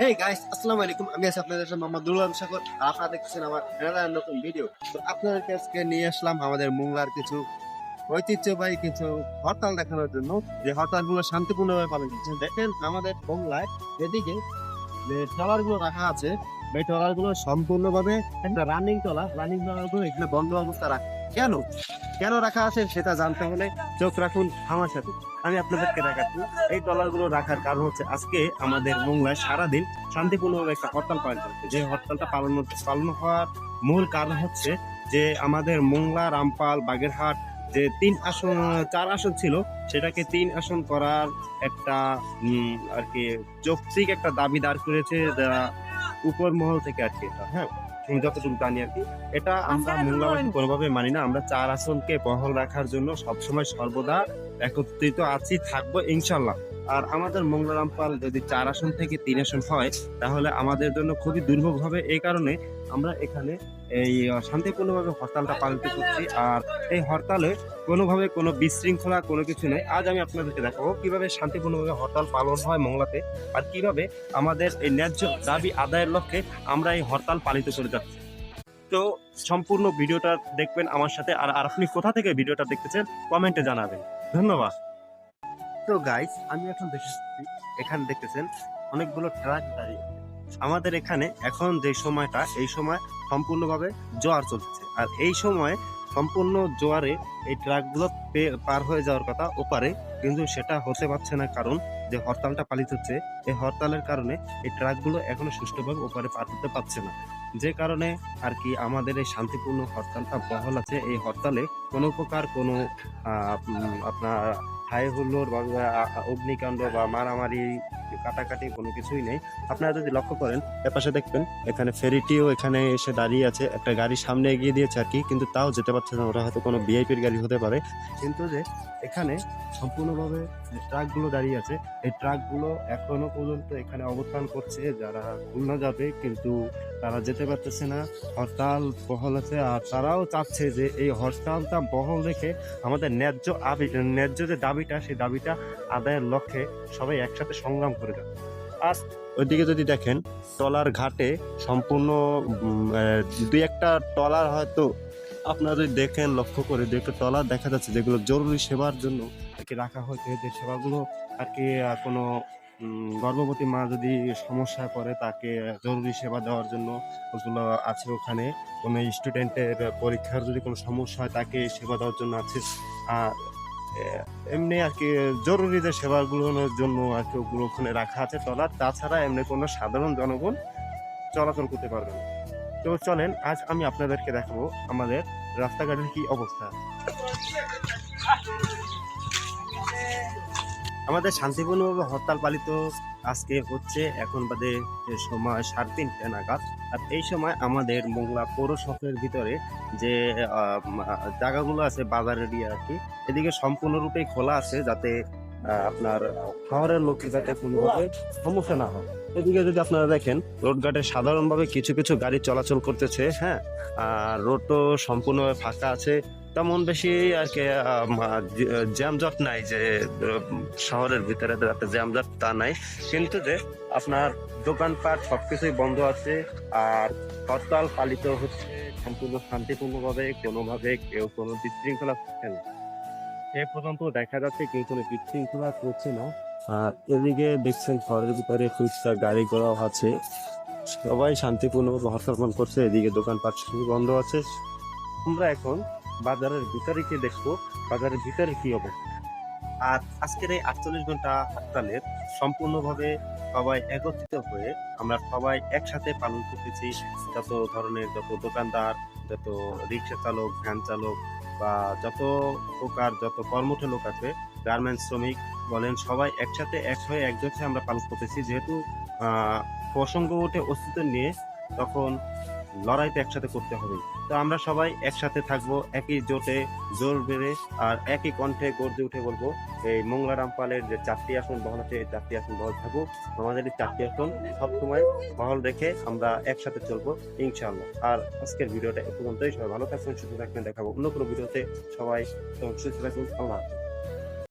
Hey guys আসসালামু আলাইকুম আমি আছি আপনাদের সাথে মোহাম্মদ দুলাম সাগর। আর আপনারা দেখছেন আমার রেলার নতুন ভিডিও তো আপনাদেরকে আজকে নিয়ে আসলাম আমাদের মোংলার কিছু ঐতিহ্যবাহী কিছু হরতাল দেখানোর জন্য। যে হরতালগুলো শান্তিপূর্ণভাবে পালন করছে। দেখেন আমাদের মোংলায় এদিকে যে ট্রলারগুলো রাখা আছে এই ট্রলারগুলো সম্পূর্ণভাবে একটা রানিং ট্রলার। রানিং ট্রলারগুলো এখানে বন্ধ অবস্থা রাখা কেন? কেন রাখা আছে সেটা জানতে হলে চোখ রাখুন আমার সাথে। আমি আপনাদেরকে দেখাচ্ছি। এই ট্রলারগুলো রাখার কারণ হচ্ছে আজকে আমাদের মোংলায় সারাদিন শান্তিপূর্ণভাবে একটা হরতাল পালন করছে যে হরতালটা পালন পালন হওয়ার মূল কারণ হচ্ছে যে আমাদের মোংলা রামপাল, বাগেরহাট যে তিন আসন, চার আসন ছিল, সেটাকে তিন আসন করার একটা আর কি যৌক্তিক একটা দাবি দাঁড় করেছে উপর মহল থেকে আর কি হ্যাঁ? যতটুকু জানি আর কি এটা আমরা মোংলাবাসী কোনোভাবে মানি না। আমরা চার আসনকে বহল রাখার জন্য সবসময় সর্বদা একত্রিত আছি থাকব ইনশাল্লাহ। আর আমাদের মঙ্গলারামপাল যদি চার আসন থেকে তিন আসন হয়, তাহলে আমাদের জন্য খুবই দুর্ভোগ হবে। এই কারণে আমরা এখানে এই শান্তিপূর্ণভাবে হরতালটা পালিত করছি। আর এই হরতালে কোনোভাবে কোনো বিশৃঙ্খলা, কোনো কিছু নেই। আজ আমি আপনাদেরকে দেখাবো কীভাবে শান্তিপূর্ণভাবে হরতাল পালন হয় মংলাতে আর কীভাবে আমাদের এই ন্যায্য দাবি আদায়ের লক্ষ্যে আমরা এই হরতাল পালিত করে যাচ্ছি। তো সম্পূর্ণ ভিডিওটা দেখবেন আমার সাথে। আর আর আপনি কোথা থেকে ভিডিওটা দেখতেছেন, কমেন্টে জানাবেন। ধন্যবাদ। তো গাইস আমি এখন দেখেছি এখানে দেখতেছেন অনেকগুলো ট্রাক দাঁড়িয়ে আমাদের এখানে এখন যে সময়টা, এই সময় সম্পূর্ণভাবে জোয়ার চলছে। আর এই সময় সম্পূর্ণ জোয়ারে এই ট্রাকগুলো পার হয়ে যাওয়ার কথা ওপারে। কিন্তু সেটা হতে পারছে না কারণ যে হরতালটা পালিত হচ্ছে, এই হরতালের কারণে এই ট্রাকগুলো এখনও সুষ্ঠুভাবে ওপারে পার হতে পারছে না। যে কারণে আর কি আমাদের এই শান্তিপূর্ণ হরতালটা বহল আছে। এই হরতালে কোনো প্রকার কোনো আপনার হাই হুল্লোড় বা অগ্নিকাণ্ড বা মারামারি কাটাকাটি কোনো কিছুই নেই। আপনারা যদি লক্ষ্য করেন, এপাশে দেখবেন, এখানে ফেরিটিও এখানে এসে দাঁড়িয়ে আছে। একটা গাড়ি সামনে এগিয়ে দিয়েছে আর কি কিন্তু তাও যেতে পারছে না। ওরা হয়তো কোনো ভিআইপির গাড়ি হতে পারে। কিন্তু যে এখানে সম্পূর্ণভাবে যে ট্রাকগুলো দাঁড়িয়ে আছে, এই ট্রাকগুলো এখনও পর্যন্ত এখানে অবস্থান করছে। যারা খুলনা যাবে, কিন্তু তারা যেতে পারতেছে না। হরতাল বহল আছে, আর তারাও চাচ্ছে যে এই হরতালটা বহল রেখে আমাদের ন্যায্য ন্যায্য যে দাবিটা, সেই দাবিটা আদায়ের লক্ষ্যে সবাই একসাথে সংগ্রাম যাবে। আর ওইদিকে যদি দেখেন টলার ঘাটে সম্পূর্ণ দুই একটা টলার হয়তো আপনারা যদি দেখেন লক্ষ্য করে দু একটা টলার দেখা যাচ্ছে যেগুলো জরুরি সেবার জন্য আর কি রাখা হয়েছে। যে সেবাগুলো আর কি কোনো গর্ভবতী মা যদি সমস্যায় পড়ে তাকে জরুরি সেবা দেওয়ার জন্য ওগুলো আছে ওখানে। কোনো স্টুডেন্টের পরীক্ষার যদি কোনো সমস্যা হয় তাকে সেবা দেওয়ার জন্য আছে। আর এমনি আর কি জরুরি যে সেবাগুলোর জন্য আর কি ওগুলো ওখানে রাখা আছে ট্রলার তাছাড়া এমনি কোনো সাধারণ জনগণ চলাচল করতে পারবে না। তো চলেন, আজ আমি আপনাদেরকে দেখাবো আমাদের রাস্তাঘাটের কি অবস্থা। আমাদের শান্তিপূর্ণভাবে হরতাল পালিত আজকে হচ্ছে এখন বাদে সময় সাড়ে তিনটে নাগাদ। আর এই সময় আমাদের মোংলা পৌরসভার ভিতরে যে জায়গাগুলো আছে বাজারের দিয়ে আর কি, এদিকে সম্পূর্ণরূপে খোলা আছে যাতে আপনার শহরের লোকের যাতে কোনোভাবে সমস্যা না হয়। এদিকে যদি আপনারা দেখেন, রোডঘাটে সাধারণভাবে কিছু কিছু গাড়ি চলাচল করতেছে হ্যাঁ? আর রোড তো সম্পূর্ণভাবে ফাঁকা আছে। তেমন বেশি আর কি জ্যামজট নাই যে শহরের ভিতরে যাতে জ্যামজট তা নাই। কিন্তু যে আপনার দোকানপাট সবকিছুই বন্ধ আছে আর হরতাল পালিত হচ্ছে সম্পূর্ণ শান্তিপূর্ণভাবে, কোনোভাবে কেউ কোনো বিশৃঙ্খলা হচ্ছে না। এ পর্যন্ত দেখা যাচ্ছে কেউ কোনো বিশৃঙ্খলা করছে না। আর এদিকে দেখছেন ঘরের ভিতরে টুকটাক গাড়ি ঘোড়াও আছে। সবাই শান্তিপূর্ণভাবে হরতাল করছে, এদিকে দোকানপাট বন্ধ আছে। আমরা এখন বাজারের ভিতরে গিয়ে দেখব, বাজারের ভিতরে কি অবস্থা। আর আজকের এই আটচল্লিশ ঘণ্টা হরতালের সম্পূর্ণভাবে সবাই একত্রিত হয়ে আমরা সবাই একসাথে পালন করতেছি। যত ধরনের যত দোকানদার, যত রিক্সা চালক, ভ্যান চালক বা যত প্রকার যত কর্মঠ লোক আছে, গার্মেন্টস শ্রমিক বলেন, সবাই একসাথে এক হয়ে একজোটে আমরা পালন করতেছি। যেহেতু প্রসঙ্গ উঠে অস্তিত্ব নিয়ে, তখন লড়াইটা একসাথে করতে হবে। তো আমরা সবাই একসাথে থাকব, একই জোটে জোর বেড়ে আর একই কণ্ঠে গর্জে উঠে বলব, এই মোংলা রামপালের যে চারটি আসন বহল আছে, এই চারটি আসন বহল থাকুক আমাদের এই চারটি আসন সবসময় বহল রেখে আমরা একসাথে চলবো, ইনশাআল্লাহ। আর আজকের ভিডিওটা এ পর্যন্তই। সবাই ভালো থাকবেন, সুস্থ থাকবেন। দেখাবো অন্য কোনো ভিডিওতে। সবাই সুস্থ থাকুন। আল্লাহ।